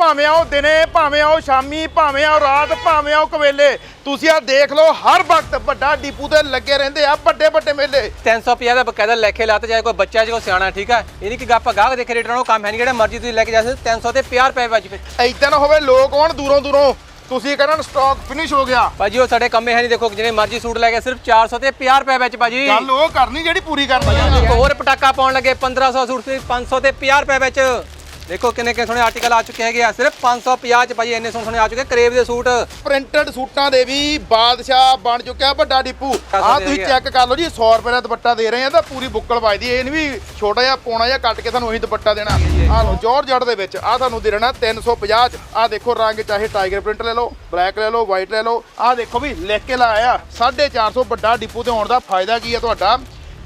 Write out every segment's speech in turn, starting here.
ਭਾਵੇਂ ਆਓ ਦਿਨੇ ਭਾਵੇਂ ਆਓ ਸ਼ਾਮੀ ਭਾਵੇਂ ਆਓ ਰਾਤ ਭਾਵੇਂ ਆਓ ਕਵੇਲੇ ਤੁਸੀਂ ਆ ਦੇਖ ਲਓ ਹਰ ਵਕਤ ਵੱਡਾ ਡੀਪੂ ਤੇ ਲੱਗੇ ਰਹਿੰਦੇ ਆ ਵੱਡੇ ਵੱਡੇ ਮੇਲੇ। 350 ਦਾ ਬਕਾਇਦਾ ਲੈਖੇ ਲਾਤੇ ਜਾਏ ਕੋਈ ਬੱਚਾ ਜੇ ਕੋਈ ਸਿਆਣਾ ਠੀਕ ਹੈ ਇਹ ਨਹੀਂ ਕਿ ਗੱਪ ਗਾਹਕ ਦੇਖੇ ਰੇਟਰਾਂ ਨੂੰ ਕੰਮ ਹੈ ਨਹੀਂ ਜਿਹੜਾ ਮਰਜ਼ੀ ਤੁਸੀਂ ਲੈ ਕੇ ਜਾ ਸਕਦੇ 300 ਤੇ 50 ਰੁਪਏ ਵਿੱਚ ਵਿੱਚ ਐਦਾਂ ਨਾ ਹੋਵੇ ਲੋਕ ਆਉਣ ਦੂਰੋਂ ਦੂਰੋਂ ਤੁਸੀਂ ਕਹਿਣਾ ਸਟਾਕ ਫਿਨਿਸ਼ ਹੋ ਗਿਆ। ਭਾਜੀ ਉਹ ਸਾਡੇ ਕੰਮੇ ਹੈ ਨਹੀਂ ਦੇਖੋ ਜਿਹਨੇ ਮਰਜ਼ੀ ਸੂਟ ਲੈ ਕੇ ਸਿਰਫ 400 ਤੇ 50 ਰੁਪਏ ਵਿੱਚ ਭਾਜੀ। ਗੱਲ ਉਹ ਕਰਨੀ ਜਿਹੜੀ ਪੂਰੀ ਆ ਇੱਕ ਹੋਰ ਪਟਾਕਾ ਪਾਉਣ ਲੱਗੇ 1500 ਸੂਟ ਤੇ 500 ਤੇ 50 ਰੁਪਏ ਵਿੱਚ ਦੇਖੋ ਕਿੰਨੇ ਕਿੰਨੇ ਸੋਹਣੇ ਆਰਟੀਕਲ ਆ ਚੁੱਕੇ ਹੈਗੇ ਆ ਸਿਰਫ 550 ਚ ਭਾਜੀ ਇੰਨੇ ਸੋਹਣੇ ਸੋਹਣੇ ਆ ਚੁੱਕੇ ਕਰੇਵ ਦੇ ਸੂਟ। ਪ੍ਰਿੰਟਡ ਸੂਟਾਂ ਦੇ ਵੀ ਬਾਦਸ਼ਾਹ ਬਣ ਚੁੱਕਿਆ ਵੱਡਾ ਡੀਪੂ। ਆ ਤੁਸੀਂ ਚੈੱਕ ਕਰ ਲਓ ਜੀ 100 ਰੁਪਏ ਦਾ ਦੁਪੱਟਾ ਦੇ ਰਹੇ ਆ ਤਾਂ ਪੂਰੀ ਬੁੱਕਲ ਵੱਜਦੀ ਇਹ ਨਹੀਂ ਵੀ ਛੋਟਾ ਜਿਹਾ ਪੋਣਾ ਜਿਹਾ ਕੱਟ ਕੇ ਤੁਹਾਨੂੰ ਉਹੀ ਦੁਪੱਟਾ ਦੇਣਾ। ਆ ਲਓ ਜੋਰ ਜੜ ਦੇ ਵਿੱਚ ਆ ਤੁਹਾਨੂੰ ਦੇ ਦੇਣਾ 350 ਚ। ਆ ਦੇਖੋ ਰੰਗ ਚਾਹੇ ਟਾਈਗਰ ਪ੍ਰਿੰਟ ਲੈ ਲਓ ਬਲੈਕ ਲੈ ਲਓ ਵਾਈਟ ਲੈ ਲਓ। ਆ ਦੇਖੋ ਵੀ ਲਿਖ ਕੇ ਲਾਇਆ 450 ਵੱਡਾ ਡੀਪੂ ਤੇ ਆਉਣ ਦਾ ਫਾਇਦਾ ਕੀ ਹੈ ਤੁਹਾਡਾ?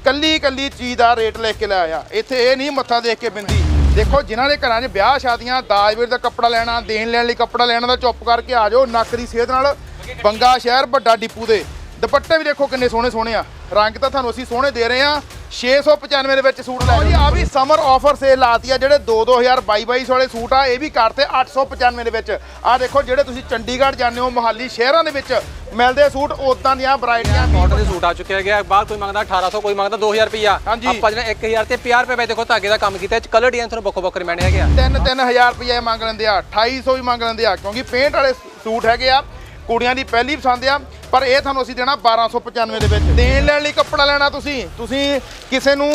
ਕੱਲੀ ਕੱਲੀ ਚੀਜ਼ ਦਾ ਰੇਟ ਲਿਖ ਕੇ ਲਾਇਆ। ਇੱਥੇ ਇਹ ਨਹੀਂ ਮੱਥਾ ਦੇਖ ਕੇ ਬਿੰਦੀ। ਦੇਖੋ, ਜਿਨ੍ਹਾਂ ਦੇ ਘਰਾਂ 'ਚ ਵਿਆਹ ਸ਼ਾਦੀਆਂ ਦਾਜ ਵੀਰ ਦਾ ਕੱਪੜਾ ਲੈਣਾ ਦੇਣ ਲੈਣ ਲਈ ਕੱਪੜਾ ਲੈਣਾ ਦਾ ਚੁੱਪ ਕਰਕੇ ਆ ਜਾਓ, ਨੱਕ ਦੀ ਸਿਹਤ ਨਾਲ ਬੰਗਾ ਸ਼ਹਿਰ, ਵੱਡਾ ਡਿਪੂ ਦੇ। ਦੁਪੱਟੇ ਵੀ ਦੇਖੋ ਕਿੰਨੇ ਸੋਹਣੇ ਸੋਹਣੇ ਆ। ਰੰਗ ਤਾਂ ਤੁਹਾਨੂੰ ਅਸੀਂ ਸੋਹਣੇ ਦੇ ਰਹੇ ਆ 695 ਦੇ ਵਿੱਚ ਸੂਟ ਲੈ ਜੀ ਆ ਵੀ ਸਮਰ ਆਫਰ ਸੇਲ ਲਾਤੀ ਆ ਜਿਹੜੇ 2 2022 22 ਵਾਲੇ ਸੂਟ ਆ ਇਹ ਵੀ ਕਰਤੇ 895 ਦੇ ਵਿੱਚ। ਆ ਦੇਖੋ ਜਿਹੜੇ ਤੁਸੀਂ ਚੰਡੀਗੜ੍ਹ ਜਾਂਦੇ ਹੋ ਮੋਹਾਲੀ ਸ਼ਹਿਰਾਂ ਦੇ ਵਿੱਚ ਮਿਲਦੇ ਸੂਟ ਉਦਾਂ ਦੀਆਂ ਵੈਰਾਈਟੀਆਂ ਕਾਟਨ ਦੇ ਸੂਟ ਆ ਚੁੱਕੇ ਹੈਗੇ ਬਾਹਰ ਕੋਈ ਮੰਗਦਾ 1800 ਕੋਈ ਮੰਗਦਾ 2000 ਰੁਪਿਆ। ਆਪਾਂ ਜਿਹੜਾ 1000 ਤੇ 50 ਰੁਪਏ ਵਿੱਚ ਦੇਖੋ ਧਾਗੇ ਦਾ ਕੰਮ ਕੀਤਾ। ਇਹ ਚ ਕਲਰ ਡਿਜ਼ਾਈਨ ਤੁਹਾਨੂੰ ਵੱਖੋ ਵੱਖਰੇ ਮਿਲਣੇ ਹੈਗੇ ਆ। 3-3000 ਰੁਪਏ ਮੰਗ ਲੈਂਦੇ ਆ 2800 ਵੀ ਮੰਗ ਲੈਂਦੇ ਆ ਕਿਉਂਕਿ ਪੇਂਟ ਵਾਲੇ ਸੂਟ ਹੈਗੇ ਆ। ਕੁੜੀਆਂ ਦੀ ਪਹਿਲੀ ਪਸੰਦ ਆ। ਪਰ ਇਹ ਤੁਹਾਨੂੰ ਅਸੀਂ ਦੇਣਾ 1295 ਦੇ ਵਿੱਚ। ਦੇਣ ਲੈਣ ਲਈ ਕੱਪੜਾ ਲੈਣਾ ਤੁਸੀਂ। ਤੁਸੀਂ ਕਿਸੇ ਨੂੰ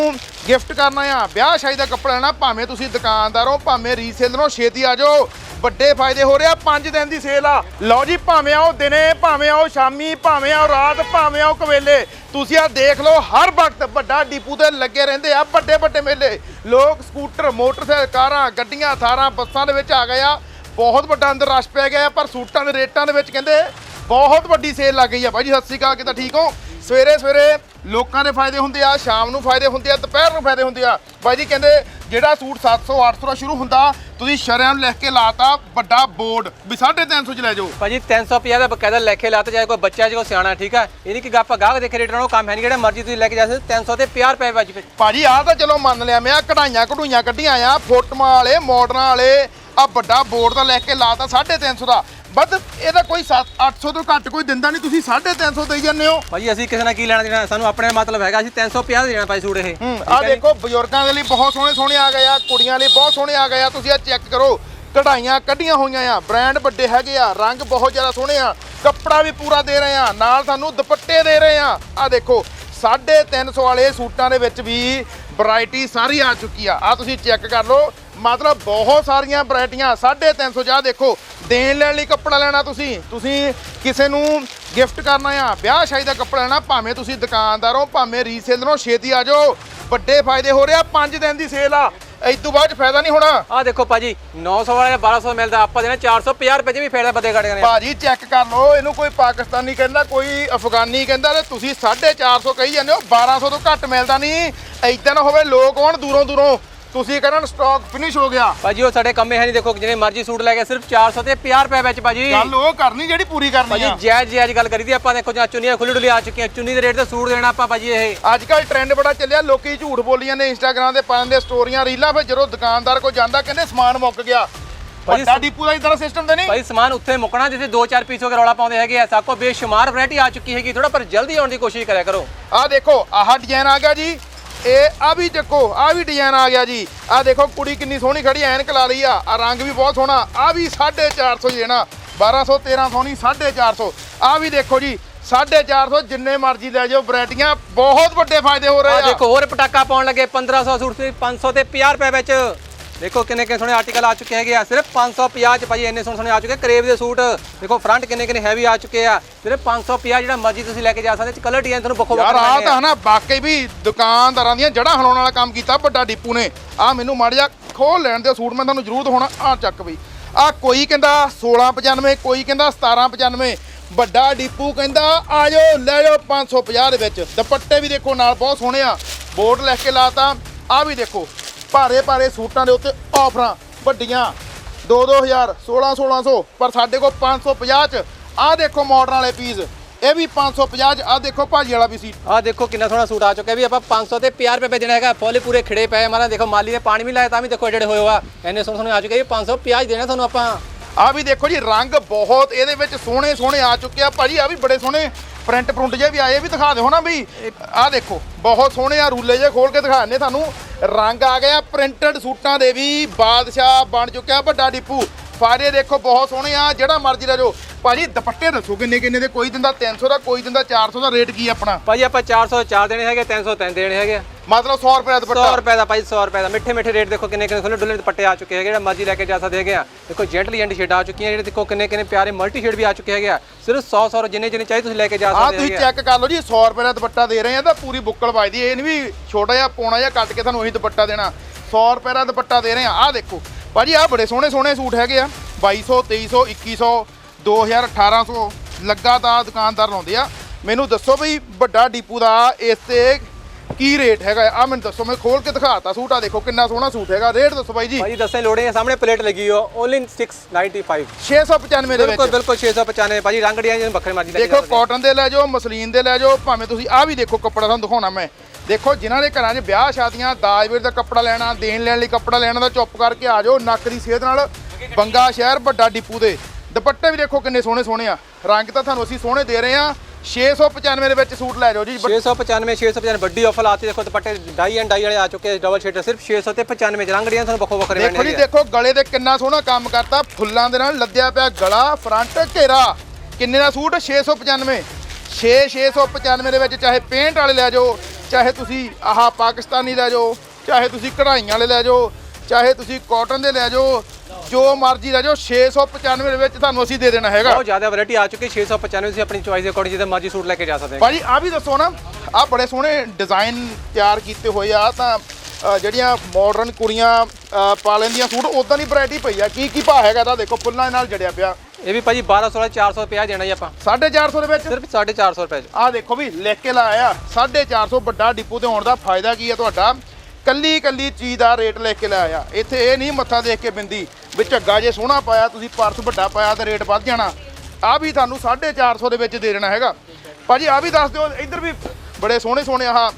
ਗਿਫਟ ਕਰਨਾ ਆ ਵਿਆਹ ਸ਼ਾਦੀ ਦਾ ਕੱਪੜਾ ਲੈਣਾ, ਭਾਵੇਂ ਤੁਸੀਂ ਦੁਕਾਨਦਾਰ ਹੋ, ਭਾਵੇਂ ਰੀਸੇਲਰ ਹੋ ਛੇਤੀ ਆ ਜਾਓ। ਵੱਡੇ ਫਾਇਦੇ ਹੋ ਰਹੇ ਆ 5 ਦਿਨ ਦੀ ਸੇਲ ਆ। ਲਓ ਜੀ, ਭਾਵੇਂ ਆਓ ਦਿਨੇ, ਭਾਵੇਂ ਆਓ ਸ਼ਾਮੀ, ਭਾਵੇਂ ਆਓ ਰਾਤ, ਭਾਵੇਂ ਆਓ ਕਵੇਲੇ। ਤੁਸੀਂ ਆ ਦੇਖ ਲਓ, ਹਰ ਵਕਤ ਵੱਡਾ ਡੀਪੂ ਤੇ ਲੱਗੇ ਰਹਿੰਦੇ ਆ ਵੱਡੇ ਵੱਡੇ ਮੇਲੇ। ਲੋਕ ਸਕੂਟਰ, ਮੋਟਰਸਾਈਕਲ, ਕਾਰਾਂ, ਗੱਡੀਆਂ, ਥਾਰਾਂ, ਬੱਸਾਂ ਦੇ ਵਿੱਚ ਆ ਗਏ ਆ। ਬਹੁਤ ਵੱਡਾ ਅੰਦਰ ਰਸ਼ ਪੈ ਗਿਆ ਪਰ ਸੂਟਾਂ ਦੇ ਰੇਟਾਂ ਦੇ ਵਿੱਚ ਕਹਿੰਦੇ ਬਹੁਤ ਵੱਡੀ ਸੇਲ ਲੱਗ ਗਈ ਆ ਭਾਈ ਜੀ ਸਤਿ ਸ਼੍ਰੀ ਅਕਾਲ ਕਿਦਾਂ ਠੀਕ ਹੋ? ਸਵੇਰੇ ਸਵੇਰੇ ਲੋਕਾਂ ਦੇ ਫਾਇਦੇ ਹੁੰਦੇ ਆ ਸ਼ਾਮ ਨੂੰ ਫਾਇਦੇ ਹੁੰਦੇ ਆ ਦੁਪਹਿਰ ਨੂੰ ਫਾਇਦੇ ਹੁੰਦੇ ਆ। ਭਾਈ ਜੀ ਕਹਿੰਦੇ ਜਿਹੜਾ ਸੂਟ 700 800 ਦਾ ਸ਼ੁਰੂ ਹੁੰਦਾ ਤੁਸੀਂ ਸ਼ਰਿਆਂ ਨੂੰ ਲਿਖ ਕੇ ਲਾਤਾ ਵੱਡਾ ਬੋਰਡ ਵੀ 350 ਚ ਲੈ ਜਾਓ। ਭਾਜੀ 350 ਦਾ ਬਕਾਇਦਾ ਲੈਖੇ ਲਾਤੇ ਜਾਏ ਕੋਈ ਬੱਚਾ ਜੇ ਕੋਈ ਸਿਆਣਾ ਠੀਕ ਹੈ ਇਹ ਨਹੀਂ ਕਿ ਗੱਪ ਗਾਹਕ ਦੇਖੇ ਰੇਟਰਾਂ ਨੂੰ ਕੰਮ ਹੈ ਨਹੀਂ ਜਿਹੜਾ ਮਰਜ਼ੀ ਤੁਸੀਂ ਲੈ ਕੇ ਜਾ ਸਕਦੇ 300 ਤੇ 50 ਰੁਪਏ ਵਿੱਚ ਭਾਜੀ ਆਹ ਤਾਂ ਚਲੋ ਮੰਨ ਲਿਆ ਮੈਂ ਕਢਾਈਆਂ ਕਢੂਈਆਂ ਕੱਢੀਆਂ ਆ ਫੋਟੋਆਂ ਵਾਲੇ ਮਾਡਰਾਂ ਵਾਲੇ ਆ ਵੱਡਾ ਬੋਰਡ ਦਾ ਲੈ ਕੇ ਲਾਤਾ 350 ਦਾ। ਬਸ ਇਹਦਾ ਕੋਈ 7 800 ਤੋਂ ਘੱਟ ਕੋਈ ਦਿੰਦਾ ਨਹੀਂ ਤੁਸੀਂ 350 ਦੇਈ ਜਾਂਦੇ ਹੋ। ਭਾਜੀ ਅਸੀਂ ਕਿਸੇ ਨਾਲ ਕੀ ਲੈਣਾ ਦੇਣਾ? ਸਾਨੂੰ ਆਪਣੇ ਮਤਲਬ ਹੈਗਾ ਅਸੀਂ 350 ਦੇ ਦੇਣਾ ਭਾਈ ਸੂਟ ਇਹ। ਆ ਦੇਖੋ ਬਜ਼ੁਰਗਾਂ ਦੇ ਲਈ ਬਹੁਤ ਸੋਹਣੇ ਸੋਹਣੇ ਆ ਗਏ ਆ ਕੁੜੀਆਂ ਲਈ ਬਹੁਤ ਸੋਹਣੇ ਆ ਗਏ ਆ ਤੁਸੀਂ ਆ ਚੈੱਕ ਕਰੋ ਕਢਾਈਆਂ ਕੱਢੀਆਂ ਹੋਈਆਂ ਆ ਬ੍ਰਾਂਡ ਵੱਡੇ ਹੈਗੇ ਆ ਰੰਗ ਬਹੁਤ ਜ਼ਿਆਦਾ ਸੋਹਣੇ ਆ ਕੱਪੜਾ ਵੀ ਪੂਰਾ ਦੇ ਰਹੇ ਆ ਨਾਲ ਤੁਹਾਨੂੰ ਦੁਪੱਟੇ ਦੇ ਰਹੇ ਆ। ਆ ਦੇਖੋ 350 ਵਾਲੇ ਸੂਟਾਂ ਦੇ ਵਿੱਚ ਵੀ ਵੈਰਾਈਟੀ ਸਾਰੀ ਆ ਚੁੱਕੀ ਆ। ਆ ਤੁਸੀਂ ਚੈੱਕ ਕਰ ਲਓ ਮਤਲਬ ਬਹੁਤ ਸਾਰੀਆਂ ਵੈਰਾਈਟੀਆਂ 350 ਜਾ ਦੇਖੋ। ਦੇਣ ਲੈਣ ਲਈ ਕੱਪੜਾ ਲੈਣਾ ਤੁਸੀਂ। ਤੁਸੀਂ ਕਿਸੇ ਨੂੰ ਗਿਫਟ ਕਰਨਾ ਆ ਵਿਆਹ ਸ਼ਾਦੀ ਦਾ ਕੱਪੜਾ ਲੈਣਾ ਭਾਵੇਂ ਤੁਸੀਂ ਦੁਕਾਨਦਾਰ ਹੋ ਭਾਵੇਂ ਰੀਸੇਲਰ ਹੋ ਛੇਤੀ ਆ ਜਾਓ। ਵੱਡੇ ਫਾਇਦੇ ਹੋ ਰਹੇ ਆ 5 ਦਿਨ ਦੀ ਸੇਲ ਆ। ਇਸ ਤੋਂ ਬਾਅਦ ਫਾਇਦਾ ਨਹੀਂ ਹੋਣਾ। ਆਹ ਦੇਖੋ ਭਾਜੀ 900 ਵਾਲਾ 1200 ਮਿਲਦਾ ਆਪਾਂ ਦੇਣਾ 450 ਰੁਪਏ ਚ ਵੀ ਫੇਰਦਾ ਬੰਦੇ ਗਾੜੀਆਂ ਨੇ ਭਾਜੀ ਚੈੱਕ ਕਰ ਲਓ ਇਹਨੂੰ ਕੋਈ ਪਾਕਿਸਤਾਨੀ ਕਹਿੰਦਾ ਕੋਈ ਅਫਗਾਨੀ ਕਹਿੰਦਾ ਤੇ ਤੁਸੀਂ 450 ਕਹੀ ਜਾਂਦੇ ਹੋ 1200 ਤੋਂ ਘੱਟ ਮਿਲਦਾ ਨਹੀਂ। ਐਦਾਂ ਨਾ ਹੋਵੇ ਲੋਕ ਆਉਣ ਦੂਰੋਂ ਦੂਰੋਂ ਤੁਸੀਂ ਕਹਿਣਾ ਸਟਾਕ ਫਿਨਿਸ਼ ਹੋ ਗਿਆ। ਭਾਜੀ ਉਹ ਸਾਡੇ ਕੰਮੇ ਹੈ ਨਹੀਂ ਦੇਖੋ ਜਿਹਨੇ ਮਰਜ਼ੀ ਸੂਟ ਲੈ ਕੇ ਸਿਰਫ 400 ਤੇ 50 ਰੁਪਏ ਵਿੱਚ ਭਾਜੀ। ਗੱਲ ਉਹ ਕਰਨੀ ਜਿਹੜੀ ਪੂਰੀ ਕਰਨੀ ਭਾਜੀ ਆ। ਜਾਇਜ਼ ਜਾਇਜ਼ ਗੱਲ ਕਰੀਦੀ ਆਪਾਂ ਦੇਖੋ ਜਾਂ ਚੁੰਨੀਆਂ ਖੁੱਲੀ ਡੁੱਲੀ ਆ ਚੁੱਕੀਆਂ ਚੁੰਨੀ ਦੇ ਰੇਟ ਤੇ ਸੂਟ ਦੇਣਾ ਆਪਾਂ ਭਾਜੀ ਇਹ। ਅੱਜ ਕੱਲ ਟ੍ਰੈਂਡ ਬੜਾ ਚੱਲਿਆ ਲੋਕੀ ਝੂਠ ਬੋਲੀਆਂ ਨੇ ਇੰਸਟਾਗ੍ਰam ਤੇ ਪਾਉਂਦੇ ਸਟੋਰੀਆਂ ਰੀਲਾਂ ਫਿਰ ਜਦੋਂ ਦੁਕਾਨਦਾਰ ਕੋ ਜਾਂਦਾ ਕਹਿੰਦੇ ਸਮਾਨ ਮੁੱਕ ਗਿਆ। ਭਾਜੀ, ਵੱਡਾ ਡੀਪੂ ਦਾ ਇਦਾਂ ਸਿਸਟਮ ਤੇ ਨਹੀਂ? ਭਾਈ ਸਮਾਨ ਉੱਥੇ ਮੁੱਕਣਾ ਜਿੱਥੇ 2-4 ਪੀਸ ਹੋ ਕੇ ਰੌਲਾ ਪਾਉਂਦੇ ਹੈਗੇ ਆ ਸਾਕੋ ਬੇਸ਼ੁਮਾਰ ਵੈਰਾਈਟੀ ਆ ਚੁੱਕੀ ਹੈਗੀ ਥੋੜਾ ਪਰ ਜਲਦੀ ਆਉਣ ਦੀ ਕੋਸ਼ਿਸ਼ ਕਰਿਆ ਕਰੋ। ਆਹ ਦੇਖੋ ਆਹ ਡਿਜ਼ਾਈਨ ਆ ਗਿਆ ਜੀ। ਇਹ ਆ ਵੀ ਦੇਖੋ, ਆ ਵੀ ਡਿਜ਼ਾਈਨ ਆ ਗਿਆ ਜੀ। ਆਹ ਦੇਖੋ, ਕੁੜੀ ਕਿੰਨੀ ਸੋਹਣੀ ਖੜੀ ਐਨਕ ਲਾ ਲਈ ਆ। ਆ ਰੰਗ ਵੀ ਬਹੁਤ ਸੋਹਣਾ। ਆ ਵੀ 450 ਹੀ ਹੈ ਨਾ 1200 1300 ਨਹੀਂ 450 ਆ ਵੀ ਦੇਖੋ ਜੀ 450 ਜਿੰਨੇ ਮਰਜ਼ੀ ਲੈ ਜਾਓ, ਵੈਰਾਈਟੀਆਂ ਬਹੁਤ ਵੱਡੇ ਫਾਇਦੇ ਹੋ ਰਹੇ ਆ। ਦੇਖੋ, ਹੋਰ ਪਟਾਕਾ ਪਾਉਣ ਲੱਗੇ 1500 ਸੂਟ ਤੇ 500 ਤੇ 50 ਰੁਪਏ ਵਿੱਚ। ਦੇਖੋ ਕਿੰਨੇ ਕਿੰਨੇ ਸੋਹਣੇ ਆਰਟੀਕਲ ਆ ਚੁੱਕੇ ਹੈਗੇ ਆ। ਸਿਰਫ 550 ਚ ਭਾਜੀ ਇੰਨੇ ਸੋਹਣੇ ਸੋਹਣੇ ਆ ਚੁੱਕੇ ਕਰੇਵ ਦੇ ਸੂਟ ਦੇਖੋ ਫਰੰਟ ਕਿੰਨੇ ਕਿੰਨੇ ਹੈਵੀ ਆ ਚੁੱਕੇ ਆ। ਸਿਰਫ 550 ਜਿਹੜਾ ਮਰਜ਼ੀ ਤੁਸੀਂ ਲੈ ਕੇ ਜਾ ਸਕਦੇ ਕਲਰ ਡਿਜ਼ਾਈਨ ਤੁਹਾਨੂੰ ਵੱਖੋ ਯਾਰ ਵੱਖ ਆ ਤਾਂ ਨਾ ਵਾਕਈ ਵੀ ਦੁਕਾਨਦਾਰਾਂ ਦੀਆਂ ਜੜਾਂ ਹਲਾਉਣ ਵਾਲਾ ਕੰਮ ਕੀਤਾ ਵੱਡਾ ਡੀਪੂ ਨੇ। ਆ ਮੈਨੂੰ ਮਾੜਾ ਜਿਹਾ ਖੋਲ ਲੈਣ ਦੇ ਸੂਟ ਮੈਂ ਤੁਹਾਨੂੰ ਜ਼ਰੂਰ ਦਿਖਾਉਣਾ ਆ ਚੱਕ ਬਈ ਆ ਕੋਈ ਕਹਿੰਦਾ 1695 ਕੋਈ ਕਹਿੰਦਾ 1795 ਵੱਡਾ ਡੀਪੂ ਕਹਿੰਦਾ ਆ ਜਾਓ ਲੈ ਜਾਓ 550 ਦੇ ਵਿੱਚ। ਦੁਪੱਟੇ ਵੀ ਦੇਖੋ ਨਾਲ ਬਹੁਤ ਸੋਹਣੇ ਆ। ਬੋਰਡ ਲਿਖ ਕੇ ਲਾਤਾ ਆ ਵੀ ਦੇਖੋ। ਭਾਰੇ ਭਾਰੇ ਸੂਟਾਂ ਦੇ ਉੱਤੇ ਆਫਰਾਂ ਵੱਡੀਆਂ। 2-2000 16-1600 ਪਰ ਸਾਡੇ ਕੋਲ 550 ਚ ਆ ਦੇਖੋ ਮਾਡਰਨ ਵਾਲੇ ਪੀਸ ਇਹ ਵੀ 550 ਚ ਆ ਦੇਖੋ ਭਾਜੀ ਵਾਲਾ ਵੀ ਸੀ। ਆ ਦੇਖੋ ਕਿੰਨਾ ਸੋਹਣਾ ਸੂਟ ਆ ਚੁੱਕਾ ਵੀ ਆਪਾਂ 500 ਤੇ 50 ਰੁਪਏ ਭੇਜਣਾ ਹੈਗਾ। ਫੁੱਲ ਪੂਰੇ ਖਿੜੇ ਪਏ ਮਾਰਾ ਦੇਖੋ ਮਾਲੀ ਨੇ ਪਾਣੀ ਵੀ ਲਾਇਆ ਤਾਂ ਵੀ ਦੇਖੋ ਜਿਹੜੇ ਹੋਏ ਹੋਆ। ਇੰਨੇ ਸੋਹਣੇ ਸੋਹਣੇ ਆ ਚੁੱਕੇ ਇਹ 550 ਦੇਣਾ ਤੁਹਾਨੂੰ ਆਪਾਂ। ਆ ਵੀ ਦੇਖੋ ਜੀ ਰੰਗ ਬਹੁਤ ਇਹਦੇ ਵਿੱਚ ਸੋਹਣੇ ਸੋਹਣੇ ਆ ਚੁੱਕੇ ਆ। ਭਾਜੀ ਆ ਵੀ ਬੜੇ ਸੋਹਣੇ। ਪ੍ਰਿੰਟ ਪ੍ਰਿੰਟ ਜੇ ਵੀ ਆਏ ਵੀ ਦਿਖਾ ਦਿਓ ਨਾ ਵੀ। ਆਹ ਦੇਖੋ, ਬਹੁਤ ਸੋਹਣੇ ਆ ਰੂਲੇ ਜੇ ਖੋਲ ਕੇ ਦਿਖਾਣੇ ਤੁਹਾਨੂੰ। ਰੰਗ ਆ ਗਿਆ ਪ੍ਰਿੰਟਡ ਸੂਟਾਂ ਦੇ ਵੀ, ਬਾਦਸ਼ਾਹ ਬਣ ਚੁੱਕਿਆ ਵੱਡਾ ਡਿਪੂ। ਫਾਰੇ ਦੇਖੋ, ਬਹੁਤ ਸੋਹਣੇ ਆ, ਜਿਹੜਾ ਮਰਜ਼ੀ ਲੈ ਜਾਓ। ਭਾਜੀ, ਦੁਪੱਟੇ ਦੱਸੋ ਕਿੰਨੇ ਕਿੰਨੇ ਦੇ, ਕੋਈ ਦਿੰਦਾ 300 ਦਾ, ਕੋਈ ਦਿੰਦਾ 400 ਦਾ, ਰੇਟ ਕੀ ਆ ਆਪਣਾ? ਭਾਜੀ, ਆਪਾਂ 400 ਚਾਰ ਦੇਣੇ ਹੈਗੇ 300 ਤਿੰਨ ਦੇਣੇ ਹੈਗੇ ਆ। ਮਤਲਬ 100 ਰੁਪਏ ਦਾ 100 ਦੁਪੱਟਾ ਰੁਪਏ ਦਾ ਭਾਈ 100 ਰੁਪਏ ਦਾ। ਮਿੱਠੇ ਮਿੱਠੇ ਰੇਟ ਦੇਖੋ ਕਿੰਨੇ ਕਿੰਨੇ ਖੁੱਲੇ ਡੁੱਲੇ ਦੁਪੱਟੇ ਆ ਚੁੱਕੇ ਹੈਗੇ ਜਿਹੜਾ ਮਰਜ਼ੀ ਲੈ ਕੇ ਜਾ ਸਕਦੇ ਹੈਗੇ ਆ। ਦੇਖੋ ਜੈਂਟਲੀ ਐਂਡ ਸ਼ੇਡ ਆ ਚੁੱਕੀਆਂ ਜਿਹੜੇ ਦੇਖੋ ਕਿੰਨੇ ਕਿੰਨੇ ਪਿਆਰੇ ਮਲਟੀ ਸ਼ੇਡ ਵੀ ਆ ਚੁੱਕੇ ਹੈਗੇ ਆ। ਸਿਰਫ 100 100 ਜਿੰਨੇ ਜਿੰਨੇ ਚਾਹੀਏ ਤੁਸੀਂ ਲੈ ਕੇ ਜਾ ਆ ਸਕਦੇ ਤੁਸੀਂ ਆ। ਚੈੱਕ ਕਰ ਲਓ ਜੀ 100 ਰੁਪਏ ਦਾ ਦੁਪੱਟਾ ਦੇ ਰਹੇ ਆ ਤਾਂ ਪੂਰੀ ਬੁੱਕਲ ਵੱਜਦੀ ਇਹ ਨਹੀਂ ਵੀ ਛੋਟਾ ਜਿਹਾ ਪੋਣਾ ਜਿਹਾ ਕੱਟ ਕੇ ਤੁਹਾਨੂੰ ਉਹੀ ਦੁਪੱਟਾ ਦੇਣਾ। 100 ਰੁਪਏ ਦਾ ਦੁਪੱਟਾ ਦੇ ਰਹੇ ਆ। ਆ ਦੇਖੋ ਭਾਜੀ ਆ ਬੜੇ ਸੋਹਣੇ ਸੋਹਣੇ ਸੂਟ ਹੈਗੇ ਆ। 2200 2300 2100 2000 1800 ਲਗਾਤਾਰ ਦੁਕਾਨਦਾਰ ਲਾਉਂਦੇ ਆ। ਮੈਨੂੰ ਦੱਸੋ ਵੀ ਵੱਡਾ ਡੀਪੂ ਦਾ ਇਸ ਤੇ ਕੀ ਰੇਟ ਹੈਗਾ? ਆ ਮੈਨੂੰ ਦੱਸੋ ਮੈਂ ਖੋਲ ਕੇ ਦਿਖਾਤਾ ਸੂਟ ਆ ਦੇਖੋ ਕਿੰਨਾ ਸੋਹਣਾ ਸੂਟ ਹੈਗਾ। ਰੇਟ ਦੱਸੋ ਬਾਈ ਜੀ। ਭਾਜੀ ਦੱਸੇ ਲੋੜੇ ਆ ਸਾਹਮਣੇ ਪਲੇਟ ਲੱਗੀ ਹੋ ਓਨਲੀ 695 695 ਦੇ ਬਿਲਕੁਲ ਵਿੱਚ। ਬਿਲਕੁਲ 695 ਭਾਜੀ ਰੰਗ ਡੀਆਂ ਜਿਹਨੂੰ ਵੱਖਰੇ ਮਰਜ਼ੀ ਕੇ ਦੇਖੋ। ਕਾਟਨ ਦੇ ਲੈ ਜਾਓ ਮਸਲੀਨ ਦੇ ਲੈ ਜਾਓ ਭਾਵੇਂ ਤੁਸੀਂ ਆ ਵੀ ਦੇਖੋ ਕੱਪੜਾ ਤੁਹਾਨੂੰ ਦਿਖਾਉਣਾ ਮੈਂ। ਦੇਖੋ ਜਿਨ੍ਹਾਂ ਦੇ ਘਰਾਂ 'ਚ ਵਿਆਹ ਸ਼ਾਦੀਆਂ ਦਾਜ ਵੇਰ ਦਾ ਕੱਪੜਾ ਲੈਣਾ ਦੇਣ ਲੈਣ ਲਈ ਕੱਪੜਾ ਲੈਣਾ ਦਾ ਚੁੱਪ ਕਰਕੇ ਆ ਜਾਓ ਨੱਕ ਦੀ ਸਿਹਤ ਨਾਲ। ਬੰਗਾ ਸ਼ਹਿਰ ਵੱਡਾ ਡਿਪੂ ਦੇ। ਦੁਪੱਟੇ ਵੀ ਦੇਖੋ ਕਿੰਨੇ ਸੋਹਣੇ ਸੋਹਣੇ ਆ। ਰੰਗ ਤਾਂ ਤੁਹਾਨੂੰ ਅਸੀਂ ਸੋਹਣੇ ਦੇ ਰਹੇ ਆ 695 ਦੇ ਵਿੱਚ ਸੂਟ ਲੈ ਜਾਓ ਜੀ 695 695 ਵੱਡੀ ਆਫਰ ਆਤੀ ਦੇਖੋ ਦੁਪੱਟੇ ਡਾਈ ਐਂਡ ਡਾਈ ਵਾਲੇ ਆ ਚੁੱਕੇ ਡਬਲ ਸ਼ੇਡਰ ਸਿਰਫ 600 ਤੇ 95 ਚ ਰੰਗ ਡੀਆਂ ਤੁਹਾਨੂੰ ਵੱਖੋ ਵੱਖਰੇ ਦੇਖੋ ਜੀ ਦੇਖੋ ਗਲੇ ਤੇ ਕਿੰਨਾ ਸੋਹਣਾ ਕੰਮ ਕਰਤਾ ਫੁੱਲਾਂ ਦੇ ਨਾਲ ਲੱਦਿਆ ਪਿਆ ਗਲਾ ਫਰੰਟ ਘੇਰਾ। ਕਿੰਨੇ ਦਾ ਸੂਟ? 695 6 695 ਦੇ ਵਿੱਚ ਚਾਹੇ ਪੇਂਟ ਵਾਲੇ ਲੈ ਜਾਓ ਚਾਹੇ ਤੁਸੀਂ ਆਹ ਪਾਕਿਸਤਾਨੀ ਲੈ ਜਾਓ ਚਾਹੇ ਤੁਸੀਂ ਕਢਾਈਆਂ ਵਾਲੇ ਲੈ ਜਾਓ ਚਾਹੇ ਤੁਸੀਂ ਕਾਟਨ ਦੇ ਲੈ ਜਾਓ ਜੋ ਮਰਜ਼ੀ ਲੈ ਜਾਓ 695 ਦੇ ਵਿੱਚ ਤੁਹਾਨੂੰ ਅਸੀਂ ਦੇ ਦੇਣਾ ਹੈਗਾ। ਬਹੁਤ ਜ਼ਿਆਦਾ ਵੈਰਾਈਟੀ ਆ ਚੁੱਕੀ 695 ਤੁਸੀਂ ਆਪਣੀ ਚੁਆਇਸ ਦੇ ਅਕੋਰਡਿੰਗ ਜਿਹਦਾ ਮਰਜ਼ੀ ਸੂਟ ਲੈ ਕੇ ਜਾ ਸਕਦੇ ਹੋ। ਭਾਜੀ ਆ ਵੀ ਦੱਸੋ ਨਾ ਆ ਬੜੇ ਸੋਹਣੇ ਡਿਜ਼ਾਈਨ ਤਿਆਰ ਕੀਤੇ ਹੋਏ ਆ ਤਾਂ ਜਿਹੜੀਆਂ ਮਾਡਰਨ ਕੁੜੀਆਂ ਪਾ ਲੈਂਦੀਆਂ ਸੂਟ ਉਦਾਂ ਦੀ ਵੈਰਾਈਟੀ ਪਈ ਆ। ਕੀ ਕੀ ਭਾਅ ਹੈਗਾ ਤਾਂ ਦੇਖੋ ਫੁੱਲਾਂ ਦੇ ਨਾਲ ਜੜਿਆ ਪਿਆ। ਇਹ ਵੀ ਭਾਜੀ 1200 400 ਰੁਪਏ ਦੇਣਾ ਜੀ ਆਪਾਂ। 450 ਦੇ ਵਿੱਚ? ਸਿਰਫ 450 ਰੁਪਏ ਚ ਆ ਦੇਖੋ ਵੀ ਲਿਖ ਕੇ ਲਾਇਆ। 450 ਵੱਡਾ ਡਿਪੂ ਤੇ ਆਉਣ ਦਾ ਫਾਇਦਾ ਕੀ ਹੈ ਤੁਹਾਡਾ? ਕੱਲੀ ਕੱਲੀ ਚੀਜ਼ ਦਾ ਰੇਟ ਲਿਖ ਕੇ ਲਾਇਆ। ਇੱਥੇ ਇਹ ਨਹੀਂ ਮੱਥਾ ਦੇਖ ਕੇ ਬਿੰਦੀ। ਵੀ ਝੱਗਾ ਜੇ ਸੋਹਣਾ ਪਾਇਆ ਤੁਸੀਂ ਪਰਸ ਵੱਡਾ ਪਾਇਆ ਤੇ ਰੇਟ ਵੱਧ ਜਾਣਾ। ਆ ਵੀ ਤੁਹਾਨੂੰ 450 ਦੇ ਵਿੱਚ ਦੇ ਦੇਣਾ ਹੈਗਾ। ਭਾਜੀ ਆ ਵੀ ਦੱਸ ਦਿਓ ਇੱਧਰ ਵੀ ਬੜੇ ਸੋਹਣੇ ਸੋਹਣੇ ਆਹ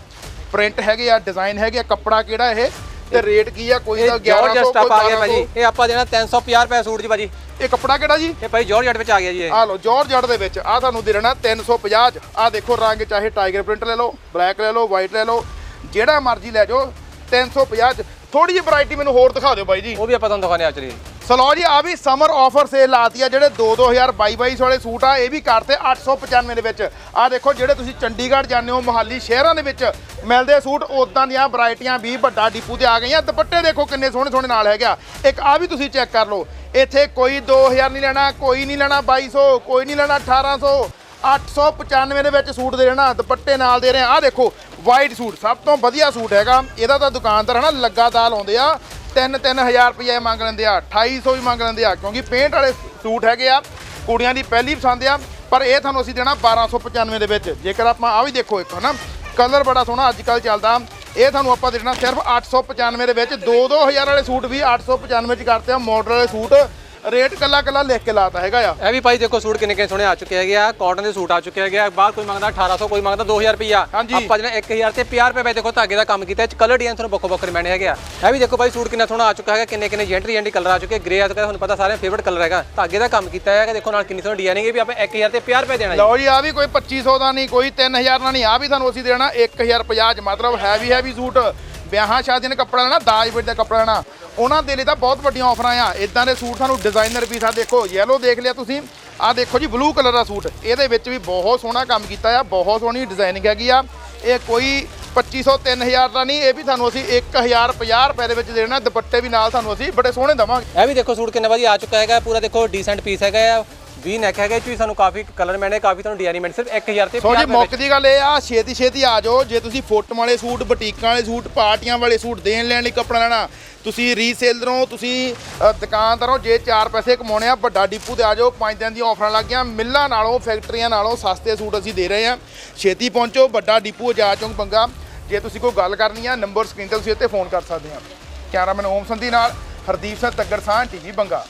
ਪ੍ਰਿੰਟ ਹੈਗੇ ਆ ਡਿਜ਼ਾਈਨ ਹੈਗੇ ਆ ਕੱਪੜਾ ਕਿਹੜਾ ਇਹ ਤੇ ਰੇਟ ਕੀ ਆ ਕੋਈ ਦਾ ਜੋਰਜਟ 1100 ਸਟਾਫ ਕੋਈ ਆ ਗਿਆ ਭਾਜੀ। 1200 ਇਹ ਆਪਾਂ ਦੇਣਾ 350 ਰੁਪਏ ਸੂਟ ਜੀ ਭਾਜੀ। ਇਹ ਕੱਪੜਾ ਕਿਹੜਾ ਜੀ? ਇਹ ਭਾਈ ਜੋਰਜਟ ਵਿੱਚ ਆ ਗਿਆ ਜੀ ਇਹ। ਆ ਲਓ ਜੋਰਜਟ ਦੇ ਵਿੱਚ। ਆ ਤੁਹਾਨੂੰ ਦੇ ਦੇਣਾ 350 ਚ। ਆ ਦੇਖੋ ਰੰਗ ਚਾਹੇ ਟਾਈਗਰ ਪ੍ਰਿੰਟ ਲੈ ਲਓ ਬਲੈਕ ਲੈ ਲਓ ਵਾਈਟ ਲੈ ਲਓ ਜਿਹੜਾ ਮਰਜ਼ੀ ਲੈ ਜਾਓ 350 ਚ। ਥੋੜੀ ਜਿਹੀ ਵੈਰਾਈਟੀ ਮੈਨੂੰ ਹੋਰ ਦਿਖਾ ਦਿਓ ਬਾਈ ਜੀ। ਉਹ ਵੀ ਆਪਾਂ ਤੁਹਾਨੂੰ ਦਿਖਾਣੇ ਆ ਚਲੀ ਸਲੋ ਜੀ ਆ ਵੀ ਸਮਰ ਆਫਰ ਸੇਲ ਲਾਤੀ ਆ ਜਿਹੜੇ 2 2022 22 ਵਾਲੇ ਸੂਟ ਆ ਇਹ ਵੀ ਕਰਤੇ 895 ਦੇ ਵਿੱਚ। ਆ ਦੇਖੋ ਜਿਹੜੇ ਤੁਸੀਂ ਚੰਡੀਗੜ੍ਹ ਜਾਂਦੇ ਹੋ ਮੋਹਾਲੀ ਸ਼ਹਿਰਾਂ ਦੇ ਵਿੱਚ ਮਿਲਦੇ ਸੂਟ ਉਦਾਂ ਦੀਆਂ ਵੈਰਾਈਟੀਆਂ ਵੀ ਵੱਡਾ ਡਿਪੂ ਤੇ ਆ ਗਈਆਂ। ਦੁਪੱਟੇ ਦੇਖੋ ਕਿੰਨੇ ਸੋਹਣੇ ਸੋਹਣੇ ਨਾਲ ਹੈਗਾ ਇੱਕ ਆ ਵੀ ਤੁਸੀਂ ਚੈੱਕ ਕਰ ਲਓ ਇੱਥੇ ਕੋਈ 2000 ਨਹੀਂ ਲੈਣਾ ਕੋਈ ਨਹੀਂ ਲੈਣਾ 2200 ਕੋਈ ਨਹੀਂ ਲੈਣਾ 1800 895 ਦੇ ਵਿੱਚ ਸੂਟ ਦੇ ਦੇਣਾ ਦੁਪੱਟੇ ਨਾਲ ਦੇ ਰਹੇ ਆ। ਆਹ ਦੇਖੋ ਵਾਈਟ ਸੂਟ, ਸਭ ਤੋਂ ਵਧੀਆ ਸੂਟ ਹੈਗਾ। ਇਹਦਾ ਤਾਂ ਦੁਕਾਨਦਾਰ ਹਨਾ ਲਗਾਤਾਰ ਲਾਉਂਦੇ ਆ। 3-3000 ਰੁਪਏ ਮੰਗ ਲੈਂਦੇ ਆ 2800 ਵੀ ਮੰਗ ਲੈਂਦੇ ਆ, ਕਿਉਂਕਿ ਪੇਂਟ ਵਾਲੇ ਸੂਟ ਹੈਗੇ ਆ, ਕੁੜੀਆਂ ਦੀ ਪਹਿਲੀ ਪਸੰਦ ਆ। ਪਰ ਇਹ ਤੁਹਾਨੂੰ ਅਸੀਂ ਦੇਣਾ 1295 ਦੇ ਵਿੱਚ। ਜੇਕਰ ਆਪਾਂ ਆ ਵੀ ਦੇਖੋ ਇੱਕ, ਹਨਾ ਕਲਰ ਬੜਾ ਸੋਹਣਾ ਅੱਜ ਕੱਲ ਚੱਲਦਾ। ਇਹ ਤੁਹਾਨੂੰ ਆਪਾਂ ਦੇਣਾ ਸਿਰਫ 895 ਦੇ ਵਿੱਚ। 2-2000 ਵਾਲੇ ਸੂਟ ਵੀ 895 ਚ ਕਰਤੇ ਆ ਮਾਡਲ ਵਾਲੇ ਸੂਟ। ਰੇਟ ਕੱਲਾ ਕੱਲਾ ਲਿਖ ਕੇ ਲਾਤਾ ਹੈਗਾ ਆ। ਇਹ ਵੀ ਭਾਈ ਦੇਖੋ ਸੂਟ ਕਿੰਨੇ ਕਿੰਨੇ ਸੋਹਣੇ ਆ ਚੁੱਕੇ ਹੈਗੇ ਆ। ਕਾਟਨ ਦੇ ਸੂਟ ਆ ਚੁੱਕੇ ਹੈਗੇ ਆ। ਬਾਹਰ ਕੋਈ ਮੰਗਦਾ 1800 ਕੋਈ ਮੰਗਦਾ 2000 ਰੁਪਿਆ। ਆਪਾਂ ਜਿਹੜਾ 1000 ਤੇ 50 ਰੁਪਏ ਵਿੱਚ ਦੇਖੋ ਧਾਗੇ ਦਾ ਕੰਮ ਕੀਤਾ ਇਹ ਚ ਕਲਰ ਡਿਜ਼ਾਈਨ ਤੁਹਾਨੂੰ ਵੱਖੋ ਵੱਖਰੇ ਮੈਨੇ ਹੈਗੇ ਆ। ਇਹ ਵੀ ਦੇਖੋ ਭਾਈ ਸੂਟ ਕਿੰਨਾ ਸੋਹਣਾ ਆ ਚੁੱਕਾ ਹੈਗਾ ਕਿੰਨੇ ਕਿੰਨੇ ਜੈਂਟਰੀ ਐਂਡੀ ਕਲਰ ਆ ਚੁੱਕੇ ਗ੍ਰੇ ਆ ਚੁੱਕਾ ਤੁਹਾਨੂੰ ਪਤਾ ਸਾਰਿਆਂ ਫੇਵਰਟ ਕਲਰ ਹੈਗਾ। ਧਾਗੇ ਦਾ ਕੰਮ ਕੀਤਾ ਹੈਗਾ ਦੇਖੋ ਨਾਲ ਕਿੰਨੀ ਸੋਹਣੀ ਡਿਜ਼ਾਈਨਿੰਗ ਹੈ ਵੀ ਆਪਾਂ 1000 ਤੇ 50 ਰੁਪਏ ਦੇਣਾ ਲਓ ਜੀ ਆ ਵੀ ਕੋਈ 2500 ਦਾ ਨਹੀਂ ਕੋਈ 3000 ਦਾ ਨਹੀਂ ਆ ਵੀ ਤੁਹਾਨੂੰ ਅਸੀਂ ਦੇਣਾ 1050 ਚ ਮਤਲਬ ਹੈਵੀ ਹੈਵੀ ਸੂਟ। ਵਿਆਹਾਂ ਸ਼ਾਦੀਆਂ ਦੇ ਕੱਪੜਾ ਲੈਣਾ ਦਾਜ ਵੇਟ ਦਾ ਕੱਪੜਾ ਲੈਣਾ ਉਹਨਾਂ ਦੇ ਲਈ ਤਾਂ ਬਹੁਤ ਵੱਡੀਆਂ ਆਫਰਾਂ ਆ। ਇਦਾਂ ਦੇ ਸੂਟ ਤੁਹਾਨੂੰ ਡਿਜ਼ਾਈਨਰ ਪੀਸ ਆ ਦੇਖੋ ਯੈਲੋ ਦੇਖ ਲਿਆ ਤੁਸੀਂ। ਆ ਦੇਖੋ ਜੀ ਬਲੂ ਕਲਰ ਦਾ ਸੂਟ। ਇਹਦੇ ਵਿੱਚ ਵੀ ਬਹੁਤ ਸੋਹਣਾ ਕੰਮ ਕੀਤਾ ਆ, ਬਹੁਤ ਸੋਹਣੀ ਡਿਜ਼ਾਈਨਿੰਗ ਹੈਗੀ ਆ। ਇਹ ਕੋਈ 2500 3000 ਦਾ ਨਹੀਂ, ਇਹ ਵੀ ਤੁਹਾਨੂੰ ਅਸੀਂ 1050 ਰੁਪਏ ਦੇ ਵਿੱਚ ਦੇਣਾ। ਦੁਪੱਟੇ ਵੀ ਨਾਲ ਤੁਹਾਨੂੰ ਅਸੀਂ ਬੜੇ ਸੋਹਣੇ ਦਵਾਂਗੇ। ਇਹ ਵੀ ਦੇਖੋ ਸੂਟ ਕਿੰਨਾ ਵਧੀਆ ਆ ਚੁੱਕਾ ਹੈਗਾ, ਪੂਰਾ ਦੇਖੋ ਡੀਸੈਂਟ ਪੀਸ ਹੈਗਾ ਆ ਵੀ ਨੈਕ ਹੈਗਾ ਇਹ 'ਚ ਵੀ ਸਾਨੂੰ ਕਾਫੀ ਕਲਰ ਮੈਨੇ ਕਾਫੀ ਤੁਹਾਨੂੰ ਡਿਜ਼ਾਈਨ ਮੈਨੇ ਸਿਰਫ 1000 ਤੇ ਸੋ 50 ਜੀ ਮੁੱਕ ਦੀ ਗੱਲ ਇਹ ਆ ਛੇਤੀ ਛੇਤੀ ਆ ਜਾਓ। ਜੇ ਤੁਸੀਂ ਫੋਟੋ ਵਾਲੇ ਸੂਟ ਬੁਟੀਕਾਂ ਵਾਲੇ ਸੂਟ ਪਾਰਟੀਆਂ ਵਾਲੇ ਸੂਟ ਦੇਣ ਲੈਣ ਲਈ ਕੱਪੜਾ ਲੈਣਾ ਤੁਸੀਂ ਰੀਸੇਲਰੋਂ ਤੁਸੀਂ ਦੁਕਾਨਦਾਰੋਂ ਜੇ ਚਾਰ ਪੈਸੇ ਕਮਾਉਣੇ ਆ ਵੱਡਾ ਡਿਪੂ ਤੇ ਆ ਜਾਓ ਪੰਜ ਦਿਨ ਦੀਆਂ ਆਫਰਾਂ ਲੱਗ ਗਈਆਂ ਮਿੱਲਾਂ ਨਾਲੋਂ ਫੈਕਟਰੀਆਂ ਨਾਲੋਂ ਸਸਤੇ ਸੂਟ ਅਸੀਂ ਦੇ ਰਹੇ ਹਾਂ ਛੇਤੀ ਪਹੁੰਚੋ ਵੱਡਾ ਡਿਪੂ ਜਾ ਚੌਂਕ ਬੰਗਾ। ਜੇ ਤੁਸੀਂ ਕੋਈ ਗੱਲ ਕਰਨੀ ਆ ਨੰਬਰ ਸਕਰੀਨ ਤੇ ਤੁਸੀਂ ਇੱਥੇ ਫੋਨ ਕਰ ਸਕਦੇ ਆ। ਕੈਮਰਾਮੈਨ ਓਮ ਸੰਧੀ ਨਾਲ ਹਰਦੀਪ ਸਿੰਘ ਤੱਗਰ ਸਾਹ ਟੀਵੀ ਬੰਗਾ।